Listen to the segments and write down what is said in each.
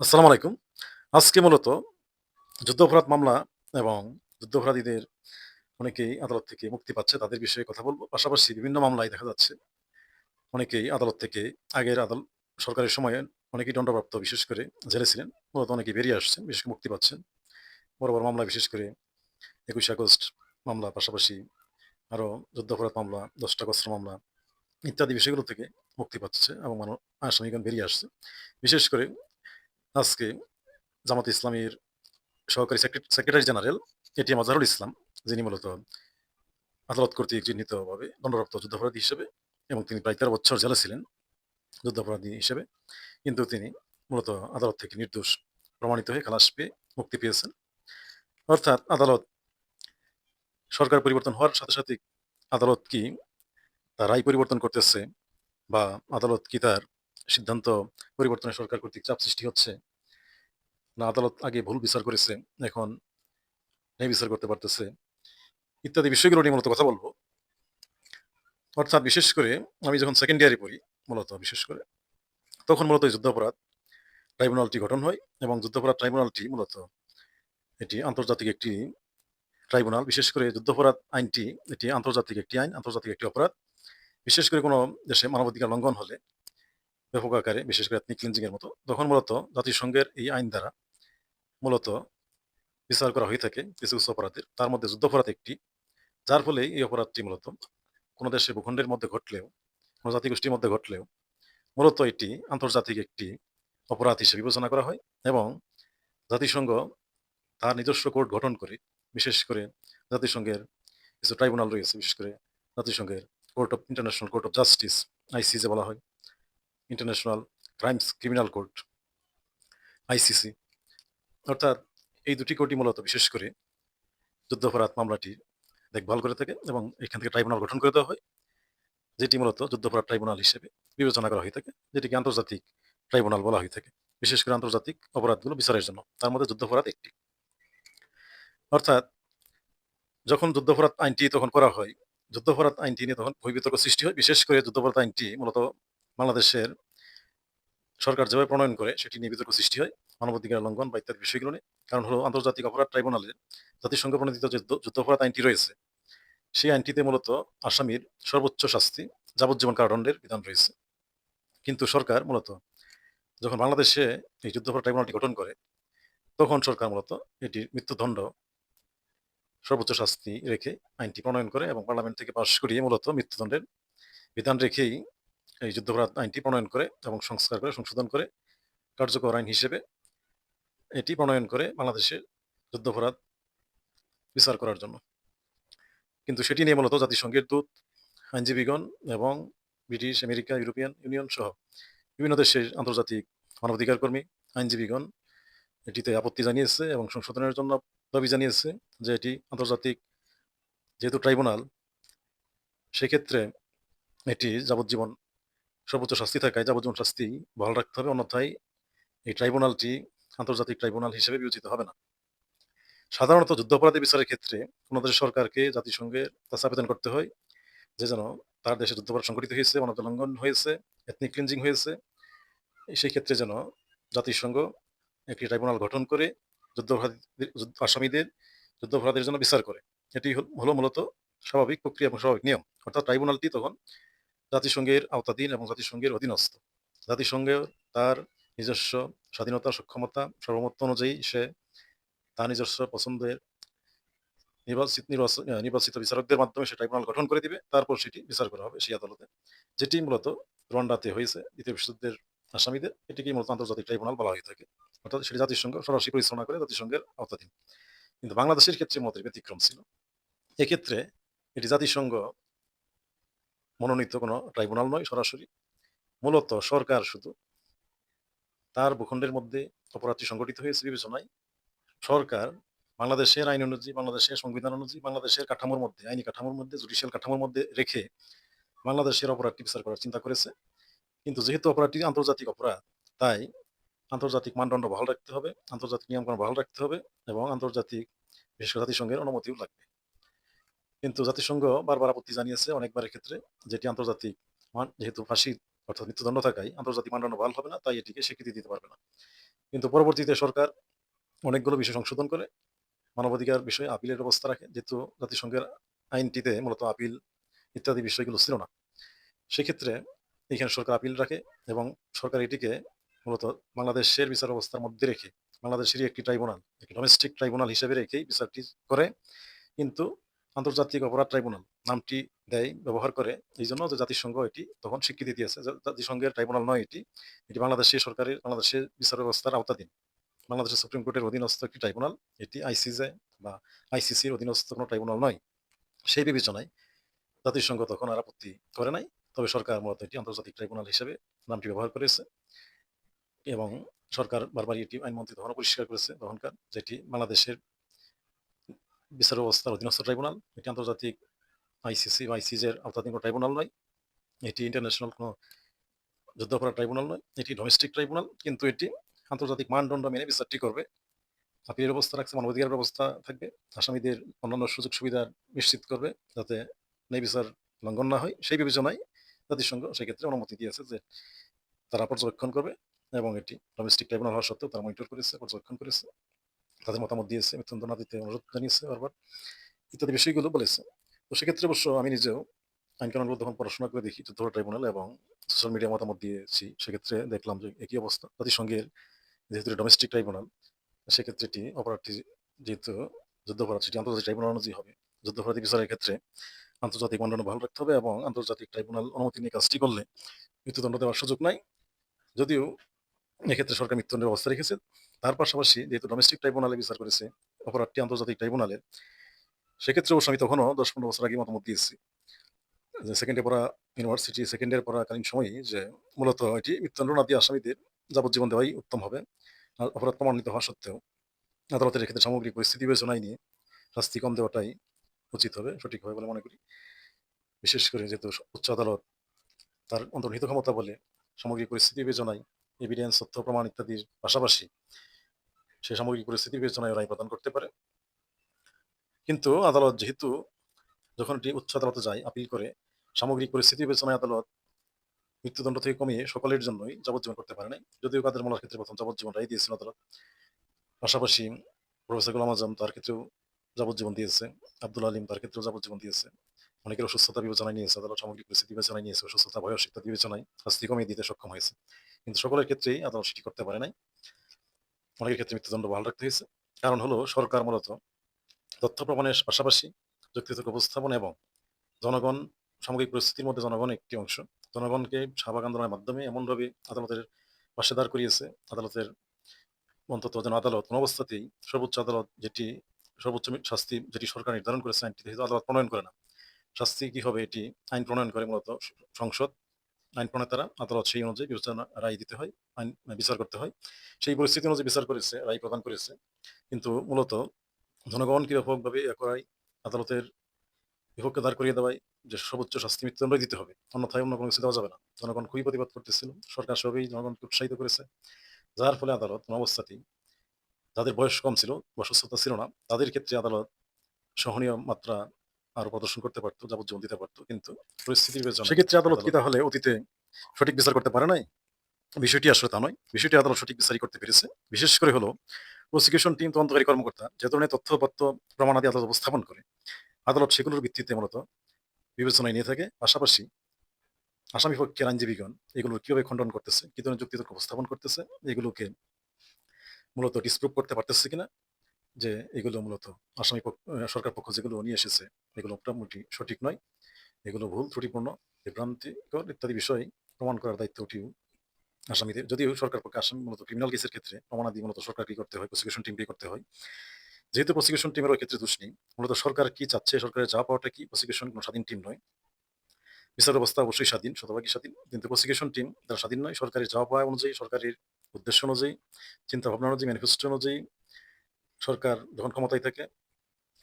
আসসালামু আলাইকুম। আজকে মূলত যুদ্ধাপরাধ মামলা এবং যুদ্ধাপরাধীদের অনেকেই আদালত থেকে মুক্তি পাচ্ছে, তাদের বিষয়ে কথা বলব। পাশাপাশি বিভিন্ন মামলায় দেখা যাচ্ছে অনেকেই আদালত থেকে আগের আদাল সরকারের সময়ে অনেকেই দণ্ডপ্রাপ্ত, বিশেষ করে জেলে ছিলেন। মূলত অনেকেই বেরিয়ে আসছেন, বিশেষ করে মুক্তি পাচ্ছেন। বড়, বড় মামলা বিশেষ করে ২১শে আগস্ট মামলা, পাশাপাশি আরও যুদ্ধাপরাধ মামলা, ১০ টা অস্ত্র মামলা ইত্যাদি বিষয়গুলো থেকে মুক্তি পাচ্ছে এবং আসামিগণ বেরিয়ে আসছে। বিশেষ করে আজকে জামাত ইসলামীর সহকারী secretary general ATM Azharul Islam, যিনি মূলত আদালত কর্তৃক চিহ্নিতভাবে দণ্ডপ্রাপ্ত যুদ্ধাপরাধী হিসেবে এবং তিনি প্রায় ১৩ বছর জেলে ছিলেন যুদ্ধাপরাধী হিসেবে। কিন্তু তিনি মূলত আদালত থেকে নির্দোষ প্রমাণিত হয়ে খালাস পেয়ে মুক্তি পেয়েছেন। অর্থাৎ আদালত সরকার পরিবর্তন হওয়ার সাথে, সাথে আদালত কি তার রায় পরিবর্তন করতেছে বা আদালত কি তার সিদ্ধান্ত পরিবর্তনে সরকার কর্তৃক চাপ সৃষ্টি হচ্ছে? না আদালত আগে ভুল বিচার করেছে, এখন ন্যায় বিচার করতে পারতেছে? ইত্যাদি বিষয়গুলো নিয়ে মূলত কথা বলব অর্থাৎ বিশেষ করে আমি যখন সেকেন্ড ইয়ারে পড়ি মূলত বিশেষ করে, তখন মূলত যুদ্ধাপরাধ ট্রাইব্যুনালটি গঠন হয় এবং যুদ্ধাপরাধ ট্রাইব্যুনালটি মূলত এটি আন্তর্জাতিক একটি ট্রাইব্যুনাল। বিশেষ করে যুদ্ধাপরাধ আইনটি এটি আন্তর্জাতিক একটি আইন, আন্তর্জাতিক একটি অপরাধ। বিশেষ করে কোনো দেশে মানবাধিকার লঙ্ঘন হলে ব্যাপক আকারে বিশেষ করে এথনিক ক্লিনজিং এর মতো, তখন মূলত জাতিসংঘের এই আইন দ্বারা মূলত বিচার করা হয়ে থাকে কিছু, কিছু অপরাধের। তার মধ্যে যুদ্ধাপরাধ একটি। যার ফলে এই অপরাধটি মূলত কোনো দেশের ভূখণ্ডের মধ্যে ঘটলেও, কোনো জাতিগোষ্ঠীর মধ্যে ঘটলেও মূলত এটি আন্তর্জাতিক একটি অপরাধ হিসেবে বিবেচনা করা হয় এবং জাতিসংঘ তার নিজস্ব কোর্ট গঠন করে, বিশেষ করে জাতিসংঘের কিছু ট্রাইব্যুনাল রয়েছে, বিশেষ করে জাতিসংঘের court of international court of justice ICJ বলা হয়। International crimes criminal court ICC. অর্থাৎ এই দুটি কোর্টই মূলত বিশেষ করে যুদ্ধাপরাধ মামলাটি দেখভাল করে থাকে এবং এখান থেকে ট্রাইব্যুনাল গঠন করে দেওয়া হয়। যেটি মূলত যুদ্ধাপরাধ ট্রাইব্যুনাল হিসেবে বিবেচনা করা হয়ে থাকে, যেটিকে আন্তর্জাতিক ট্রাইব্যুনাল বলা হয়ে থাকে। বিশেষ করে আন্তর্জাতিক অপরাধগুলো বিচারের জন্য। তার মধ্যে যুদ্ধাপরাধ একটি। অর্থাৎ যখন যুদ্ধাপরাধ আইনটি তখন করা হয়, যুদ্ধাপরাধ আইনটি নিয়ে তখন ভয় বিতর্ক সৃষ্টি হয়। বিশেষ করে যুদ্ধাপরাধ আইনটি মূলত বাংলাদেশের সরকার যেভাবে প্রণয়ন করে সেটি নিয়ে বিতর্ক সৃষ্টি হয়। মানবাধিকার লঙ্ঘন বা ইত্যাদি বিষয়গুলো নিয়ে। কারণ হলো আন্তর্জাতিক অপরাধ ট্রাইব্যুনালে জাতিসংঘ প্রণোদিত যে যুদ্ধ যুদ্ধাপরাধ আইনটি রয়েছে, সেই আইনটিতে মূলত আসামির সর্বোচ্চ শাস্তি যাবজ্জীবন কারাদণ্ডের বিধান রয়েছে। কিন্তু সরকার মূলত যখন বাংলাদেশে এই যুদ্ধাপরাধ ট্রাইব্যুনালটি গঠন করে, তখন সরকার মূলত এটি মৃত্যুদণ্ড সর্বোচ্চ শাস্তি রেখে আইনটি প্রণয়ন করে এবং পার্লামেন্ট থেকে পাস করিয়ে মূলত মৃত্যুদণ্ডের বিধান রেখেই এই যুদ্ধাপরাধ আইনটি প্রণয়ন করে এবং সংস্কার করে, সংশোধন করে কার্যকর আইন হিসেবে এটি প্রণয়ন করে বাংলাদেশের যুদ্ধাপরাধ বিচার করার জন্য। কিন্তু সেটি নিয়ে মূলত জাতিসংঘের দূত, আইনজীবীগণ এবং ব্রিটিশ, আমেরিকা, ইউরোপিয়ান ইউনিয়ন সহ বিভিন্ন দেশের আন্তর্জাতিক মানবাধিকার কর্মী, আইনজীবীগণ এটিতে আপত্তি জানিয়েছে এবং সংশোধনের জন্য দাবি জানিয়েছে যে এটি আন্তর্জাতিক যেহেতু ট্রাইব্যুনাল সেক্ষেত্রে এটি যাবজ্জীবন সর্বোচ্চ শাস্তি থাকায় যাবজ্জীবন শাস্তি বহাল রাখতে হবে। অন্যথায় এই ট্রাইব্যুনালটি আন্তর্জাতিক ট্রাইব্যুনাল হিসেবে বিবেচিত হবে না। সাধারণত যুদ্ধাপরাধী বিচারের ক্ষেত্রে কোনো দেশের সরকারকে জাতিসংঘের কাছে আবেদন করতে হয় যে যেন তার দেশে যুদ্ধাপরাধ সংঘটিত হয়েছে, মানবাধিকার লঙ্ঘন হয়েছে, এথনিক ক্লিনজিং হয়েছে। সেই ক্ষেত্রে যেন জাতিসংঘ একটি ট্রাইব্যুনাল গঠন করে যুদ্ধাপরাধীদের যুদ্ধ আসামিদের যুদ্ধাপরাধের জন্য বিচার করে। এটি হল মূলত স্বাভাবিক প্রক্রিয়া এবং স্বাভাবিক নিয়ম। অর্থাৎ ট্রাইব্যুনালটি তখন জাতিসংঘের আওতাধীন এবং জাতিসংঘের অধীনস্থ। জাতিসংঘের তার নিজস্ব স্বাধীনতা, সক্ষমতা, সার্বভৌমত্ব অনুযায়ী সে তার নিজস্ব পছন্দের নির্বাচিত নির্বাচ নির্বাচিত বিচারকদের মাধ্যমে সে ট্রাইব্যুনাল গঠন করে দিবে। তারপর সেটি বিচার করা হবে সেই আদালতে। যেটি মূলত রোয়ান্ডাতে হয়েছে দ্বিতীয় বিশ্বযুদ্ধের আসামিদের। এটিকে মূলত আন্তর্জাতিক ট্রাইব্যুনাল বলা হয়ে থাকে। অর্থাৎ সেটি জাতিসংঘ সরাসরি পরিচালনা করে জাতিসংঘের আওতাধীন। কিন্তু বাংলাদেশের ক্ষেত্রে মতের ব্যতিক্রম ছিল। এক্ষেত্রে এটি জাতিসংঘ মনোনীত কোনো ট্রাইব্যুনাল নয় সরাসরি। মূলত সরকার শুধু তার ভূখণ্ডের মধ্যে অপরাধটি সংঘটিত হয়েছে বিবেচনায় সরকার বাংলাদেশের আইন অনুযায়ী, বাংলাদেশের সংবিধান অনুযায়ী, বাংলাদেশের কাঠামোর মধ্যে, আইনি কাঠামোর মধ্যে, জুডিশিয়াল কাঠামোর মধ্যে রেখে বাংলাদেশের অপরাধটি বিচার করার চিন্তা করেছে। কিন্তু যেহেতু অপরাধটি আন্তর্জাতিক অপরাধ, তাই আন্তর্জাতিক মানদণ্ড বহাল রাখতে হবে, আন্তর্জাতিক নিয়মকানুন বহাল রাখতে হবে এবং আন্তর্জাতিক বিশেষ করে জাতিসংঘের অনুমতিও লাগবে। কিন্তু জাতিসংঘ বারবার আপত্তি জানিয়েছে অনেকবারের ক্ষেত্রে যেটি আন্তর্জাতিক যেহেতু ফাঁসি অর্থাৎ মৃত্যুদণ্ড থাকায় আন্তর্জাতিক মানদণ্ড বহাল হবে না, তাই এটিকে স্বীকৃতি দিতে পারবে না। কিন্তু পরবর্তীতে সরকার অনেকগুলো বিষয় সংশোধন করে মানবাধিকার বিষয়ে আপিলের ব্যবস্থা রাখে যেহেতু জাতিসংঘের আইনটিতে মূলত আপিল ইত্যাদি বিষয়গুলো ছিল না সেক্ষেত্রে এখানে সরকার আপিল রাখে এবং সরকার এটিকে মূলত বাংলাদেশের বিচার ব্যবস্থার মধ্যে রেখে বাংলাদেশেরই একটি ট্রাইব্যুনাল একটি ডোমেস্টিক ট্রাইব্যুনাল হিসেবে রেখেই বিচারটি করে কিন্তু আন্তর্জাতিক অপরাধ ট্রাইব্যুনাল নামটি দেয়, ব্যবহার করে। এই জন্য যে জাতিসংঘ এটি তখন স্বীকৃতি দিয়েছে জাতিসংঘের ট্রাইব্যুনাল নয় এটি। এটি বাংলাদেশের সরকারের, বাংলাদেশের বিচার ব্যবস্থার আওতাধীন। বাংলাদেশের সুপ্রিম কোর্টের অধীনস্থ একটি ট্রাইব্যুনাল। এটি আইসিজে বা আইসিসির অধীনস্থ কোনো ট্রাইব্যুনাল নয়। সেই বিবেচনায় জাতিসংঘ তখন আর আপত্তি করে নাই। তবে সরকার মূলত এটি আন্তর্জাতিক ট্রাইব্যুনাল হিসেবে নামটি ব্যবহার করেছে এবং সরকার বারবার এটি আইনমন্ত্রী তখন পরিষ্কার করেছে তখনকার, যেটি বাংলাদেশের বিচার ব্যবস্থার অধীনস্থ ট্রাইব্যুনাল। এটি আন্তর্জাতিক আইসিসি বা আইসিজের আওতাধীন কোনো ট্রাইব্যুনাল নয়। এটি ইন্টারন্যাশনাল কোনো যুদ্ধাপরাধ ট্রাইব্যুনাল নয়। এটি ডোমেস্টিক ট্রাইব্যুনাল, কিন্তু এটি আন্তর্জাতিক মানদণ্ড মেনে বিচারটি করবে। আপিলের ব্যবস্থা রাখছে মানবাধিকার ব্যবস্থা থাকবে। আসামিদের অন্যান্য সুযোগ সুবিধা নিশ্চিত করবে যাতে ন্যায় বিচার লঙ্ঘন না হয়। সেই বিবেচনায় জাতিসংঘ সেক্ষেত্রে অনুমতি দিয়েছে যে তারা পর্যবেক্ষণ করবে এবং এটি ডোমেস্টিক ট্রাইব্যুনাল হওয়া সত্ত্বেও তারা মনিটর করেছে, পর্যবেক্ষণ করেছে। তাদের মতামত দিয়েছে, মৃত্যুদণ্ড না দিতে অনুরোধ জানিয়েছে বারবার, ইত্যাদি বিষয়গুলো বলেছে। তো সেক্ষেত্রে অবশ্য আমি নিজেও আইন কানুনগুলো তখন পড়াশোনা করে দেখি যুদ্ধ ট্রাইব্যুনাল এবং সোশ্যাল মিডিয়া মতামত দিয়েছি। সেক্ষেত্রে দেখলাম যে একই অবস্থা। জাতিসংঘের যেহেতু ডোমেস্টিক ট্রাইব্যুনাল সেক্ষেত্রে এটি অপরাধটি যেহেতু যুদ্ধাপরাধ, সেটি আন্তর্জাতিক ট্রাইব্যুনাল অনুযায়ী হবে। যুদ্ধাপরাধী বিচারের ক্ষেত্রে আন্তর্জাতিক মানদণ্ড ভালো রাখতে হবে এবং আন্তর্জাতিক ট্রাইব্যুনাল অনুমতি নিয়ে কাজটি করলে মৃত্যুদণ্ড দেওয়ার সুযোগ নাই। যদিও এক্ষেত্রে সরকার মৃত্যুদণ্ডের ব্যবস্থা রেখেছে। তার পাশাপাশি যেহেতু ডোমেস্টিক ট্রাইব্যুনালে বিচার করেছে, অপরাধটি আন্তর্জাতিক ট্রাইব্যুনালে সেক্ষেত্রে অবশ্য আমি তখনও দশ পনেরো বছর আগে মতামত দিয়েছি। যে সেকেন্ডে পড়া ইউনিভার্সিটি সেকেন্ড সেকেন্ডের পড়াকালীন সময়ই যে মূলত এটি মৃত্যুদণ্ড দিয়ে আসামিদের যাবজ্জীবন দেওয়াই উত্তম হবে, আর অপরাধ প্রমাণিত হওয়া সত্ত্বেও আদালতের এক্ষেত্রে সামগ্রিক পরিস্থিতি বিবেচনায় নিয়ে শাস্তি কম দেওয়াটাই উচিত হবে, সঠিক হবে বলে মনে করি। বিশেষ করে যেহেতু উচ্চ আদালত তার অন্তর্নিহিত ক্ষমতা বলে সামগ্রিক পরিস্থিতি বিবেচনায় এভিডেন্স তথ্য, প্রমাণ ইত্যাদির পাশাপাশি সে সামগ্রিক পরিস্থিতি বিবেচনায় রায় প্রদান করতে পারে। কিন্তু আদালত যেহেতু যখন এটি উচ্চ আদালতে যায় আপিল করে, সামগ্রিক পরিস্থিতি বিবেচনায় আদালত মৃত্যুদণ্ড থেকে কমিয়ে সকলের জন্যই যাবজ্জীবন করতে পারে নাই। যদিও কাদের মোল্লার ক্ষেত্রে প্রথম যাবজ্জীবন রায় দিয়েছিল আদালত, পাশাপাশি প্রফেসর গোলাম আজম তার ক্ষেত্রেও যাবজ্জীবন দিয়েছে, আব্দুল আলিম তার ক্ষেত্রেও যাবজ্জীবন দিয়েছে। অনেকের অসুস্থতা বিবেচনায় নিয়েছে, আদালত সামগ্রিক পরিস্থিতি বিবেচনায় নিয়েছে, অসুস্থতা, বয়স ইত্যাদি বিবেচনায় শাস্তি কমিয়ে দিতে সক্ষম হয়েছে। কিন্তু সকলের ক্ষেত্রেই আদালত সেটি করতে পারে নাই। অনেকের ক্ষেত্রে মৃত্যুদণ্ড বহাল রাখতে হয়েছে। কারণ হলো, সরকার মূলত তথ্য প্রমাণের পাশাপাশি যুক্তিতর্ক উপস্থাপন এবং জনগণ, সামগ্রিক পরিস্থিতির মধ্যে জনগণ একটি অংশ। জনগণকে শাহবাগ আন্দোলনের মাধ্যমে এমনভাবে আদালতের পাশে দাঁড় করিয়েছে। আদালতের অন্তত যেন আদালত কোনো অবস্থাতেই সর্বোচ্চ আদালত যেটি, সর্বোচ্চ শাস্তি যেটি সরকার নির্ধারণ করেছে আইনটি আদালত প্রণয়ন করে না। শাস্তি কি হবে এটি আইন প্রণয়ন করে মূলত সংসদ আইন প্রণেতারা আদালত সেই অনুযায়ী বিবেচনা রায় দিতে হয়, আইন বিচার করতে হয়। সেই পরিস্থিতি অনুযায়ী বিচার করেছে, রায় প্রদান করেছে। কিন্তু মূলত জনগণকে ব্যাপকভাবে একরাই আদালতের বিপক্ষে দাঁড় করিয়ে দেওয়ায় যে সর্বোচ্চ শাস্তি মৃত্যুদণ্ড দিতে হবে, অন্যথায় অন্য কোনো কিছু দেওয়া যাবে না। জনগণ খুবই প্রতিবাদ করতেছিল, সরকার সবই জনগণকে উৎসাহিত করেছে। যার ফলে আদালত কোনো অবস্থাতেই যাদের বয়স কম ছিল, বা সুস্থতা ছিল না, তাদের ক্ষেত্রে আদালত সহনীয় মাত্রা আরও প্রদর্শন করতে পারতো যাবজ্জীবন দিতে পারতো কিন্তু পরিস্থিতি বিবেচনা সেক্ষেত্রে আদালত কি তাহলে অতীতে সঠিক বিচার করতে পারে নাই? বিষয়টি আসলে তা নয়। বিষয়টি আদালত সঠিক বিচারই করতে পেরেছে। বিশেষ করে হলো প্রসিকিউশন টিম তদন্তকারী কর্মকর্তা যে ধরনের তথ্যপত্র প্রমাণাদি আদালত উপস্থাপন করে আদালত সেগুলোর ভিত্তিতে মূলত বিবেচনায় নিয়ে থাকে। পাশাপাশি আসামি পক্ষের আইনজীবীগণ এগুলো কীভাবে খণ্ডন করতেছে কি ধরনের যুক্তিতর্ক উপস্থাপন করতেছে এগুলোকে মূলত ডিসপ্রুভ করতে পারতেছে কিনা যে এগুলো মূলত আসামি সরকার পক্ষ যেগুলো নিয়ে এসেছে, এগুলো মোটামুটি সঠিক নয়। এগুলো ভুল, ত্রুটিপূর্ণ, বিভ্রান্তিকর ইত্যাদি বিষয় প্রমাণ করার দায়িত্ব ওটিও আসামিদের। যদিও সরকার পক্ষে আসামি মূলত ক্রিমিনাল কেসের ক্ষেত্রে প্রমাণাদি মূলত সরকারকে করতে হয় প্রসিকিউশন টিমকে করতে হয়। যেহেতু প্রসিকিউশন টিমের ওই ক্ষেত্রে দোষ নেই, মূলত সরকার কি চাচ্ছে, সরকারের যা পাওয়াটা কি প্রসিকিউশন কোনো স্বাধীন টিম নয়। বিচার ব্যবস্থা অবশ্যই স্বাধীন, শতভাগই স্বাধীন, কিন্তু প্রসিকিউশন টিম তারা স্বাধীন নয়। সরকারের যাওয়া পাওয়া অনুযায়ী, সরকারের উদ্দেশ্য অনুযায়ী চিন্তা ভাবনা অনুযায়ী ম্যানিফেস্টো অনুযায়ী সরকার যখন ক্ষমতায় থাকে,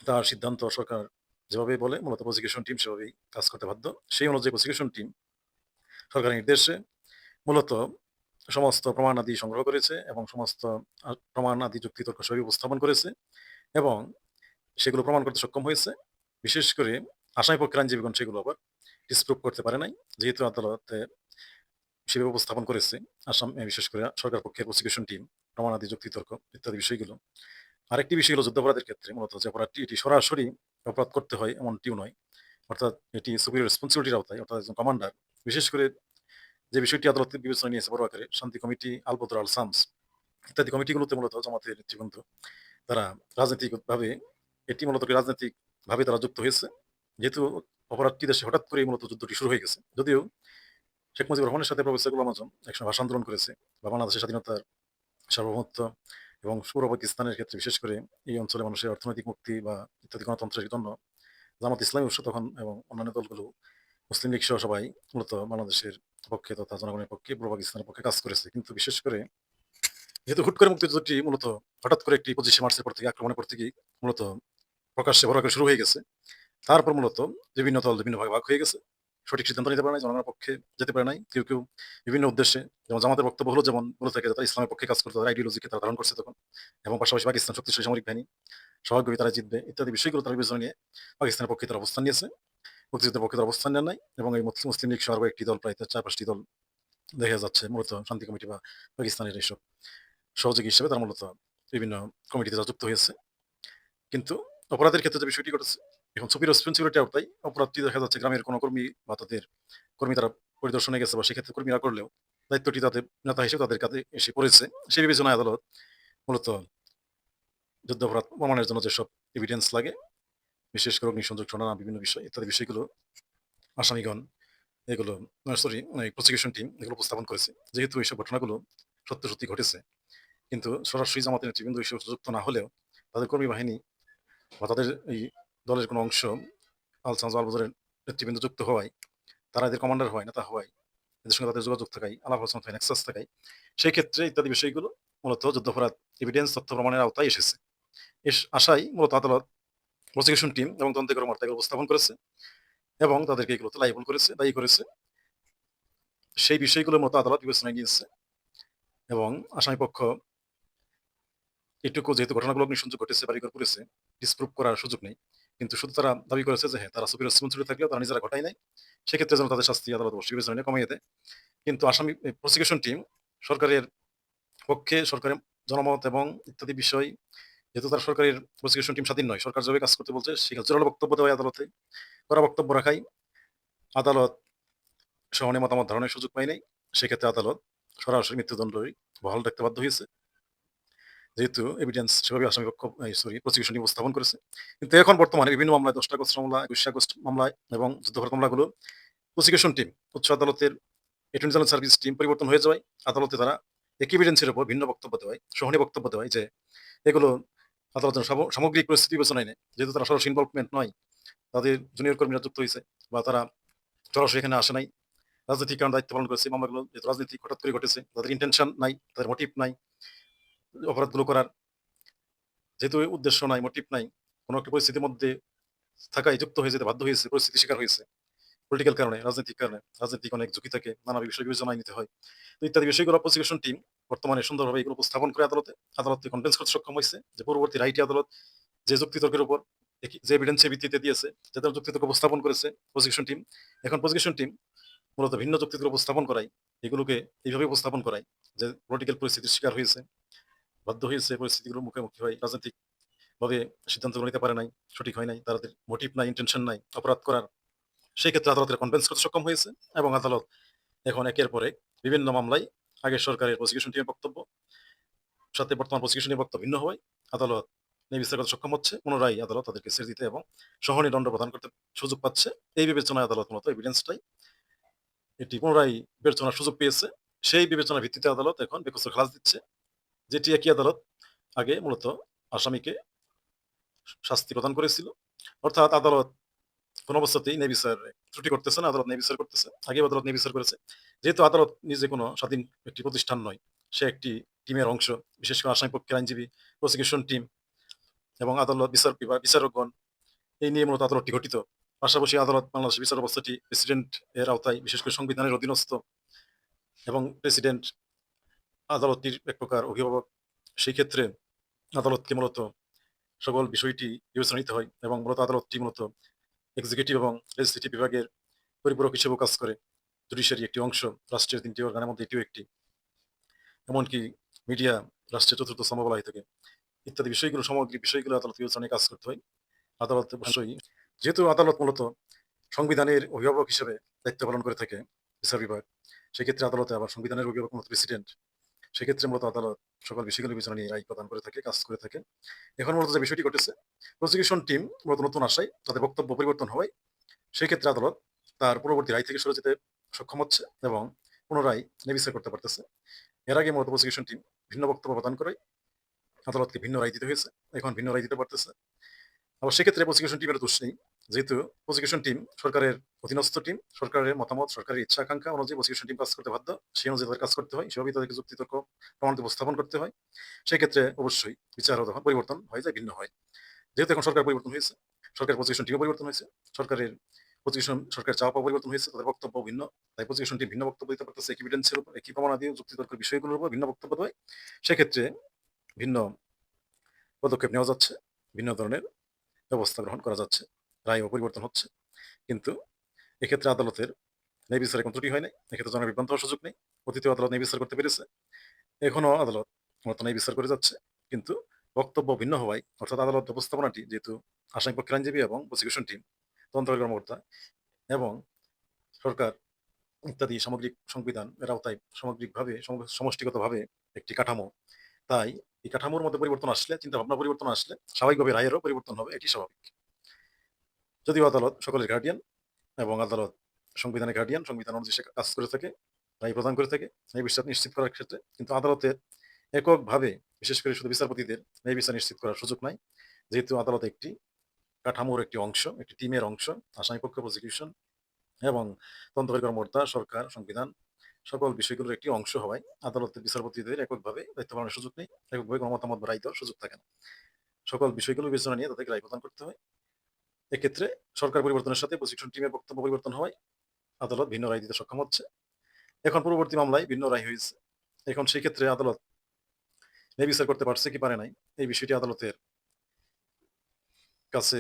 তার সিদ্ধান্ত সরকার যেভাবে বলে, মূলত প্রসিকিউশন টিম সেভাবেই কাজ করতে বাধ্য। সেই অনুযায়ী প্রসিকিউশন টিম সরকারের নির্দেশে মূলত সমস্ত প্রমাণ আদি সংগ্রহ করেছে এবং সমস্ত প্রমাণ আদি যুক্তিতর্ক সবই উপস্থাপন করেছে এবং সেগুলো প্রমাণ করতে সক্ষম হয়েছে। বিশেষ করে আসামি পক্ষের আইনজীবীগণ সেগুলো আবার ডিসপ্রুভ করতে পারে নাই, যেহেতু আদালতে সেভাবে উপস্থাপন করেছে। আসাম বিশেষ করে সরকার পক্ষের প্রসিকিউশন টিম প্রমাণ প্রমাণাদি যুক্তিতর্ক ইত্যাদি বিষয়গুলো। আরেকটি বিষয় হলো যুদ্ধাপরাধের ক্ষেত্রে মূলত যে অপরাধটি এটি সরাসরি অপরাধ করতে হয় এমনটিও নয়। অর্থাৎ এটি সুপিরিয়র রেসপন্সিবিলিটির আওতায় অর্থাৎ একজন কমান্ডার বিশেষ করে যে বিষয়টি আদালতের বিবেচনা নিয়েছে বড় আকারে শান্তি কমিটি, আল বদর আল সামস ইত্যাদি কমিটিগুলোতে মূলত জামাতের নেতৃবৃন্দ তারা রাজনৈতিকভাবে এটি মূলত রাজনৈতিকভাবে তারা যুক্ত হয়েছে। যেহেতু অপরাধটি দেশে হঠাৎ করেই মূলত যুদ্ধটি শুরু হয়ে গেছে। যদিও শেখ মুজিবুর রহমানের সাথে প্রফেসর গোলাম আজম একসময় ভাষা আন্দোলন করেছে বা বাংলাদেশের স্বাধীনতার সার্বভৌমত্ব এবং পূর্ব পাকিস্তানের ক্ষেত্রে, বিশেষ করে এই অঞ্চলে মানুষের অর্থনৈতিক মুক্তি বা ইত্যাদি গণতন্ত্রের জন্য জামাত ইসলামী উৎস তখন এবং অন্যান্য দলগুলো মুসলিম লীগ সহ সবাই মূলত বাংলাদেশের পক্ষে তথা জনগণের পক্ষে পূর্ব পাকিস্তানের পক্ষে কাজ করেছে। কিন্তু বিশেষ করে যেহেতু হুট করে মুক্তিযুদ্ধটি মূলত হঠাৎ করে একটি পঁচিশে মার্চের পর থেকে আক্রমণের পর থেকেই মূলত প্রকাশ্যে বড় আকারে শুরু হয়ে গেছে। তারপর মূলত বিভিন্ন দল বিভিন্ন ভাগে ভাগ হয়ে গেছে। সঠিক সিদ্ধান্ত নিতে পারে নাই, জনগণের পক্ষে যেতে পারে নাই, কেউ কেউ বিভিন্ন উদ্দেশ্যে, যেমন জামাতের বক্তব্য হলো, যেমন বলে থাকে তারা ইসলামের পক্ষে কাজ করতে তাদের আইডিওলজিকে তারা ধারণ করছে তখন, এবং পাশাপাশি পাকিস্তান শক্তিশালী সামরিক বাহিনী স্বাভাবিকভাবে তারা জিতবে, ইত্যাদি বিষয়গুলো তারা বিবেচনা নিয়ে পাকিস্তানের পক্ষে তারা অবস্থান নিয়েছে, মুক্তিযুদ্ধের পক্ষে তারা অবস্থান নেন নাই, এবং এই মুসলিম লীগ সহ একটি দল, প্রায় চার পাঁচটি দল দেখা যাচ্ছে, মূলত শান্তি কমিটি বা পাকিস্তানের এইসব সহযোগী হিসেবে তারা মূলত বিভিন্ন কমিটিতে যুক্ত হয়েছে। কিন্তু অপরাধের ক্ষেত্রে যে বিষয়টি ঘটেছে এখন সুপির রেসপন্সিবিলিটি আওতায় অপরাধটি দেখা যাচ্ছে গ্রামের কোনো কর্মী বা তাদের কর্মী তারা পরিদর্শনে গেছে বা সেক্ষেত্রে কর্মীরা করলেও দায়িত্বটি তাদের নেতা হিসেবে তাদের কাছে এসে পড়েছে। সেই বিবেচনায় আদালত মূলত যুদ্ধাপরাধ প্রমাণের জন্য যেসব এভিডেন্স লাগে, বিশেষ করে অগ্নিসংযোগ শোনা বিভিন্ন বিষয়, ইত্যাদি বিষয়গুলো আসামিগণ এগুলো সরি প্রসিকিউশন টিম এগুলো উপস্থাপন করেছে। যেহেতু এইসব ঘটনাগুলো সত্য সত্যি ঘটেছে, কিন্তু সরাসরি জামাতের নেতৃবৃন্দ এই যুক্ত না হলেও তাদের কর্মী বাহিনী বা তাদের এই দলের কোনো অংশ আল সাজ আল বদরের নেতৃবৃন্দ যুক্ত হওয়ায়, তারা এদের কমান্ডার হয়, নেতা হওয়ায়, এদের সঙ্গে তাদের যোগাযোগ থাকায়, আলাপ আলোচনা থাকায় নেক্সাস থাকায়, সেই ক্ষেত্রে ইত্যাদি বিষয়গুলো মূলত যুদ্ধাপরাধ এভিডেন্স তথ্য প্রমাণের আওতায় এসেছে। এস আশাই মূলত আদালত প্রসিকিউশন টিম এবং তন্ত্র কর্মকর্তা এগুলো উপস্থাপন করেছে এবং তাদেরকে এগুলোতে লাইবল করেছে, দায়ী করেছে। সেই বিষয়গুলোর মতো আদালত বিবেচনায় নিয়েছে এবং আসামি পক্ষ এটুকু যেহেতু ঘটনাগুলো অগ্নিসংযোগ ঘটেছে, বাড়িঘর করেছে ডিসপ্রুভ করার সুযোগ নেই কিন্তু শুধু তারা দাবি করেছে যে হ্যাঁ তারা সুপির রেসপন্সিবিলিটি থাকলেও তারা নিজেরা ঘটাই নাই। সেক্ষেত্রে যেন তাদের শাস্তি আদালত অবশ্যই বিবেচনা কমিয়ে দেয়। কিন্তু আসামি প্রসিকিউশন টিম সরকারের পক্ষে সরকারের জনমত এবং ইত্যাদি বিষয়, যেহেতু তার সরকারের প্রসিকিউশন টিম স্বাধীন নয়, সরকার যেভাবে কাজ করতে বলছে, সেই জোরালো বক্তব্য দেওয়া আদালতে। করা বক্তব্য রাখাই আদালত সহনে মতামত ধারণের সুযোগ পায় নাই। সেক্ষেত্রে আদালত সরাসরি মৃত্যুদণ্ডই বহাল রাখতে বাধ্য হয়েছে। যেহেতু এভিডেন্স সেভাবে আসামি পক্ষ সরি প্রসিকিউশন উপস্থাপন করেছে। কিন্তু এখন বর্তমানে বিভিন্ন মামলায় দশটা আগস্ট মামলা, একুশে আগস্ট মামলায় এবং যুদ্ধভারত মামলাগুলো প্রসিকিউশন টিম উচ্চ আদালতের অ্যাটর্নি জেনারেল সার্ভিস টিম পরিবর্তন হয়ে যাওয়ায় আদালতে তারা এক এভিডেন্সের উপর ভিন্ন বক্তব্য দেওয়ায়, সহনীয় বক্তব্য দেওয়ায় যে এগুলো আদালত যেন সাম- সামগ্রিক পরিস্থিতি বিবেচনায় নেয়। যেহেতু তারা সরাসরি ইনভলভমেন্ট নয়, তাদের জুনিয়র কর্মীরা যুক্ত হয়েছে বা তারা সরাসরি এখানে আসে নাই। রাজনৈতিক কারণ দায়িত্ব পালন করেছে মামলাগুলো রাজনীতি হঠাৎ করে ঘটেছে, তাদের ইন্টেনশন নাই, তাদের মোটিভ নাই। অপরাধগুলো করার যেহেতু উদ্দেশ্য নাই মোটিভ নাই, কোনো একটা পরিস্থিতির মধ্যে থাকায় যুক্ত হয়ে যেতে বাধ্য হয়েছে পরিস্থিতি শিকার হয়েছে। পলিটিক্যাল কারণে, রাজনৈতিক কারণে, রাজনৈতিক অনেক ঝুঁকি থাকে নানা বিষয় বিবেচনায় নিতে হয়। তো ইত্যাদি বিষয়গুলো প্রসিকিউশন টিম বর্তমানে সুন্দরভাবে এগুলো উপস্থাপন করে আদালতে আদালতে কনভিন্স করতে সক্ষম হয়েছে যে পরবর্তী রাইটি আদালত যে যুক্তিতর্কের উপর একই- যে এভিডেন্সের ভিত্তিতে দিয়েছে যাদের যুক্তিতর্ক উপস্থাপন করেছে প্রসিকিউশন টিম এখন প্রসিকিউশন টিম মূলত ভিন্ন যুক্তিতর্ক উপস্থাপন করায়, এগুলোকে এইভাবে উপস্থাপন করায় যে পলিটিক্যাল পরিস্থিতির শিকার হয়েছে। বাধ্য হয়েছে পরিস্থিতিগুলোর মুখোমুখি হয়। রাজনৈতিক ভাবে সিদ্ধান্তগুলো নিতে পারে নাই, সঠিক হয় নাই, তাদের মোটিভ নাই ইন্টেনশন নাই, অপরাধ করার। সেই ক্ষেত্রে আদালতের কনভেন্স করতে সক্ষম হয়েছে এবং আদালত এখন একের পরে বিভিন্ন মামলায় আগের সরকারের প্রসিকিউশন টিমের বক্তব্য, সাথে বর্তমান প্রসিকিউশনের বক্তব্য ভিন্ন হয়। আদালত ন্যায় বিচার করতে সক্ষম হচ্ছে, পুনরায় আদালত তাদেরকে ছেড়ে দিতে এবং সহনীয় দণ্ড প্রদান করতে সুযোগ পাচ্ছে। এই বিবেচনায় আদালত মূলত এভিডেন্সটাই এটি পুনরায় বিবেচনার সুযোগ পেয়েছে। সেই বিবেচনার ভিত্তিতে আদালত এখন বেকসুর খালাস দিচ্ছে। যেটি একই আদালত আগে মূলত আসামিকে শাস্তি প্রদান করেছিল। অর্থাৎ আদালত কোন অবস্থাতেই ন্যায় বিচার ত্রুটি করতেছে না, আদালত ন্যায় বিচার করতেছে আগে আদালত ন্যায় বিচার করেছে। যেহেতু আদালত নিজে কোনো স্বাধীন একটি প্রতিষ্ঠান নয়, সে একটি টিমের অংশ, বিশেষ করে আসামি পক্ষের আইনজীবী, প্রসিকিউশন টিম এবং আদালত বিচার বিভাগ, বিচারকগণ, এই নিয়ে মূলত আদালতটি গঠিত। পাশাপাশি আদালত বাংলাদেশ বিচার ব্যবস্থাটি প্রেসিডেন্ট এর আওতায়, বিশেষ করে সংবিধানের অধীনস্থ এবং প্রেসিডেন্ট আদালতটির এক প্রকার অভিভাবক। সেই ক্ষেত্রে আদালতকে মূলত সকল বিষয়টি বিবেচনা নিতে হয় এবং মূলত আদালতটি মূলত এক্সিকিউটিভ এবং লেজিসলেটিভ বিভাগের পরিপূরক হিসেবেও কাজ করে। জুডিশিয়ারি একটি অংশ, রাষ্ট্রের তিনটি অর্গানের মধ্যে এটিও একটি। এমনকি মিডিয়া রাষ্ট্রের চতুর্থ স্তম্ভ বলা হয়ে থাকে। ইত্যাদি বিষয়গুলো সামগ্রিক বিষয়গুলো আদালত বিবেচনায় কাজ করতে হয়। আদালত অবশ্যই যেহেতু আদালত মূলত সংবিধানের অভিভাবক হিসেবে দায়িত্ব পালন করে থাকে বিচার বিভাগ, সেক্ষেত্রে আদালতে আবার সংবিধানের অভিভাবক মূলত প্রেসিডেন্ট সেক্ষেত্রে মূলত আদালত সকল বিষয়গুলো বিবেচনা নিয়ে রায় প্রদান করে থাকে, কাজ করে থাকে। এখন মূলত যে বিষয়টি ঘটেছে প্রসিকিউশন টিম মূলত নতুন আসায় তাদের বক্তব্য পরিবর্তন হয় সেক্ষেত্রে আদালত তার পরবর্তী রায় থেকে সরে যেতে সক্ষম হচ্ছে এবং পুনরায় নেবিচার করতে পারতেছে। এর আগে মূলত প্রসিকিউশন টিম ভিন্ন বক্তব্য প্রদান করে, আদালতকে ভিন্ন রায় দিতে হয়েছে, এখন ভিন্ন রায় দিতে পারতেছে। আবার সেক্ষেত্রে প্রসিকিউশন টিমের দোষ নেই। যেহেতু প্রসিকিউশন টিম সরকারের অধীনস্থ টিম সরকারের মতামত, সরকারের ইচ্ছা, আকাঙ্ক্ষা অনুযায়ী প্রসিকিউশন টিম কাজ করতে বাধ্য। সেই অনুযায়ী তাদের কাজ করতে হয়। সেভাবেই তাদেরকে যুক্তিতর্ক প্রমাণ উপস্থাপন করতে হয়। সেক্ষেত্রে অবশ্যই বিচারও তখন পরিবর্তন হয়ে যায়, ভিন্ন হয়। যেহেতু এখন সরকার পরিবর্তন হয়েছে, সরকার প্রসিকিউশন টিমও পরিবর্তন হয়েছে, সরকারের প্রসিকিউশন সরকার চাওয়া পরিবর্তন হয়েছে, তাদের বক্তব্য ভিন্ন। তাই প্রসিকিউশন টিম ভিন্ন বক্তব্য দিতে পারতেছে এভিডেন্সের উপর, একই প্রমাণাদি যুক্তিতর্কের বিষয়গুলোর উপর ভিন্ন বক্তব্য দেয়। সেক্ষেত্রে ভিন্ন পদক্ষেপ নেওয়া যাচ্ছে, ভিন্ন ধরনের ব্যবস্থা গ্রহণ করা যাচ্ছে। রায়ও পরিবর্তন হচ্ছে। কিন্তু এক্ষেত্রে আদালতের ন্যায় বিচারে কোনো ত্রুটি হয় নাই। এক্ষেত্রে জনের বিভ্রান্ত হওয়ার সুযোগ নেই। অতীতে আদালত ন্যায় বিচার করতে পেরেছে। এখনও আদালত মূলত ন্যায় বিচার করে যাচ্ছে। কিন্তু বক্তব্য ভিন্ন হওয়ায়, অর্থাৎ আদালত ব্যবস্থাপনাটি যেহেতু আসামি পক্ষের আইনজীবী এবং প্রসিকিউশন টিম তদন্ত কর্মকর্তা এবং সরকার ইত্যাদি সামগ্রিক সংবিধান এর আওতায় সামগ্রিকভাবে, সম- সমষ্টিগতভাবে একটি কাঠামো। তাই এই কাঠামোর মধ্যে পরিবর্তন আসলে চিন্তা ভাবনা পরিবর্তন আসলে স্বাভাবিকভাবে রায়েরও পরিবর্তন হবে, এটি স্বাভাবিক। যদিও আদালত সকলের গার্ডিয়ান এবং আদালত সংবিধানের গার্ডিয়ান সংবিধান অনুযায়ী কাজ করে থাকে রায় প্রদান করে থাকে ন্যায় বিচার নিশ্চিত করার ক্ষেত্রে, কিন্তু আদালতের এককভাবে, বিশেষ করে শুধু বিচারপতিদের ন্যায় বিচার নিশ্চিত করার সুযোগ নাই। যেহেতু আদালত একটি কাঠামোর একটি অংশ, একটি টিমের অংশ আসামিপক্ষ প্রসিকিউশন এবং তদন্তকারী কর্মকর্তা, সরকার, সংবিধান, সকল বিষয়গুলোর একটি অংশ হওয়ায় আদালতের বিচারপতিদের এককভাবে দায়িত্ব পালনের সুযোগ নেই, এককভাবে কোনো মতামত রায় দেওয়ার সুযোগ থাকে না। সকল বিষয়গুলো বিবেচনা নিয়ে তাদেরকে রায় প্রদান করতে হয়। এক্ষেত্রে সরকার পরিবর্তনের সাথে প্রশিক্ষণ টিমের বক্তব্য পরিবর্তন হওয়ায় আদালত ভিন্ন রায় দিতে সক্ষম হচ্ছে। এখন পূর্ববর্তী মামলায় ভিন্ন রায় হয়েছে। এখন সেই ক্ষেত্রে আদালত ন্যায় করতে পারছে কি পারে নাই, এই বিষয়টি আদালতের কাছে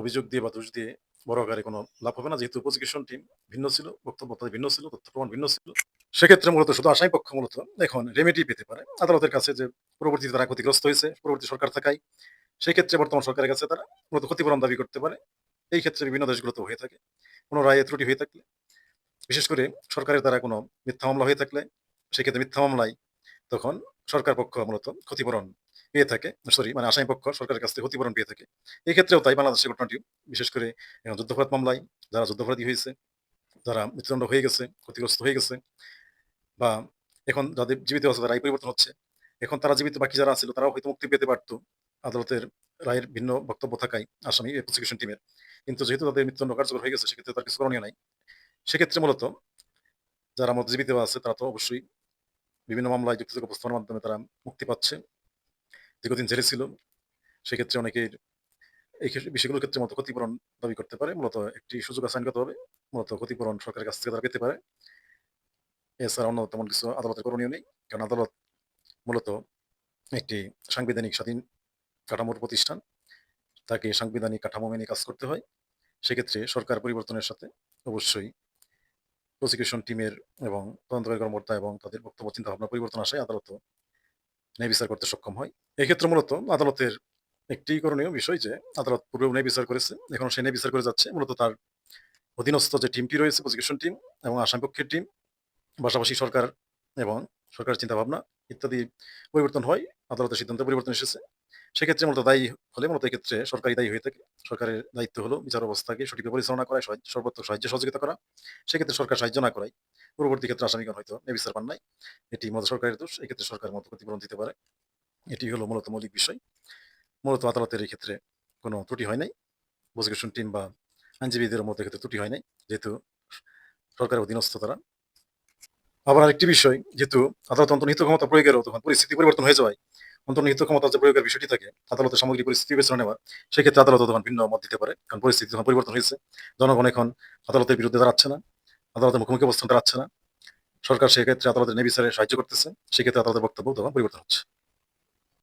অভিযোগ দিয়ে বা দোষ দিয়ে বড় আকারে কোনো লাভ হবে না। যেহেতু প্রসিকিউশন টিম ভিন্ন ছিল, বক্তব্য ভিন্ন ছিল, তথ্য প্রমাণ ভিন্ন ছিল। সেক্ষেত্রে মূলত শুধু আসামি পক্ষ, মূলত এখন রেমেডি পেতে পারে। আদালতের কাছে যে পরবর্তীতে তারা ক্ষতিগ্রস্ত হয়েছে, পরবর্তী সরকার থাকায় সেই ক্ষেত্রে বর্তমান সরকারের কাছে তারা মূলত ক্ষতিপূরণ দাবি করতে পারে। এই ক্ষেত্রে বিভিন্ন দেশগুলোতে হয়ে থাকে। কোনো রায়ে ত্রুটি হয়ে থাকলে, বিশেষ করে সরকারের দ্বারা কোনো মিথ্যা মামলা হয়ে থাকলে, সেক্ষেত্রে মিথ্যা মামলায় তখন সরকার পক্ষ মূলত ক্ষতিপূরণ পেয়ে থাকে। সরি মানে আসামি পক্ষ সরকারের কাছ থেকে ক্ষতিপূরণ পেয়ে থাকে। এই ক্ষেত্রেও তাই বাংলাদেশের ঘটনাটি বিশেষ করে যুদ্ধাপরাধ মামলায় যারা যুদ্ধাপরাধী হয়েছে, যারা মৃত্যুদণ্ড হয়ে গেছে, ক্ষতিগ্রস্ত হয়ে গেছে, বা এখন যাদের জীবিত আছে, তারা রায় পরিবর্তন হচ্ছে। এখন তারা জীবিত, বাকি যারা ছিল, তারাও হয়তো মুক্তি পেতে পারতো। আদালতের রায়ের ভিন্ন বক্তব্য থাকায় আসামি প্রসিকিউশন টিমের কিন্তু যেহেতু তাদের মৃত্যুদণ্ড কার্যকর হয়ে গেছে, সেক্ষেত্রে তার কিছু করণীয় নাই। সেক্ষেত্রে মূলত যারা মধ্যে জীবিত আছে, তারা তো অবশ্যই বিভিন্ন মামলায় যুক্তিযোগ্য উপস্থাপনের মাধ্যমে তারা মুক্তি পাচ্ছে। দীর্ঘদিন জেলে ছিল, সেক্ষেত্রে অনেকের এই বিষয়গুলোর ক্ষেত্রে মতো ক্ষতিপূরণ দাবি করতে পারে। মূলত একটি সুযোগ আছে মূলত ক্ষতিপূরণ সরকারের কাছ থেকে তারা পেতে পারে। এছাড়া অন্য তেমন কিছু আদালতের করণীয় নেই। কারণ আদালত মূলত একটি সাংবিধানিক স্বাধীন কাঠামোর প্রতিষ্ঠান। তাকে সাংবিধানিক কাঠামো মেনে কাজ করতে হয়। সেক্ষেত্রে সরকার পরিবর্তনের সাথে অবশ্যই প্রসিকিউশন টিমের এবং তদন্তকারী কর্মকর্তা এবং তাদের বক্তব্য চিন্তা ভাবনা পরিবর্তন আসায় আদালত ন্যায় বিচার করতে সক্ষম হয়। এক্ষেত্রে মূলত আদালতের একটি করণীয় বিষয় যে, আদালত পূর্বেও ন্যায় বিচার করেছে, এখন সে ন্যায় বিচার করে যাচ্ছে। মূলত তার অধীনস্থ যে টিমটি রয়েছে প্রসিকিউশন টিম এবং আসামিপক্ষের টিম পাশাপাশি সরকার এবং সরকারের চিন্তাভাবনা ইত্যাদি পরিবর্তন হয়। আদালতের সিদ্ধান্তে পরিবর্তন এসেছে। সেক্ষেত্রে মূলত দায়ী হলে মূলত এক্ষেত্রে সরকারি দায়ী হয়ে থাকে। সরকারের দায়িত্ব হলো বিচার অবস্থাকে সঠিকভাবে পরিচালনা করা সর্বোচ্চ সাহায্য সহযোগিতা করা। সেক্ষেত্রে সরকার সাহায্য না করায় পূর্ববর্তী ক্ষেত্রে আসামিগণ হয়তো ন্যায় পান নাই। এটি মূলত সরকারের দোষ, এক্ষেত্রে সরকার মতো ক্ষতিপূরণ দিতে পারে। এটি হলো মূলত মৌলিক বিষয়। মূলত আদালতের ক্ষেত্রে কোনো ত্রুটি হয় নাই। প্রসিকিউশন টিম বা আইনজীবীদের মধ্যে ক্ষেত্রে ত্রুটি হয় নাই, যেহেতু সরকারের অধীনস্থ তারা। আবার আরেকটি বিষয়, যেহেতু আদালত অন্তর্নিহিত ক্ষমতা প্রয়োগেরও তখন পরিস্থিতি পরিবর্তন হয়ে যাওয়ায় অন্তর্নিহিত ক্ষমতা যে প্রয়োগের বিষয়টি থাকে আদালতের সামগ্রিক পরিস্থিতি বিবেচনা নেওয়া, সেক্ষেত্রে আদালত তখন ভিন্ন মত দিতে পারে। কারণ পরিস্থিতি তখন পরিবর্তন হয়েছে, জনগণ এখন আদালতের বিরুদ্ধে দাঁড়াচ্ছে না, আদালতের মুখোমুখি অবস্থান দাঁড়াচ্ছে না। সরকার সেক্ষেত্রে আদালতের ন্যায় সাহায্য করতেছে, সেক্ষেত্রে আদালতের বক্তব্য তখন পরিবর্তন হচ্ছে।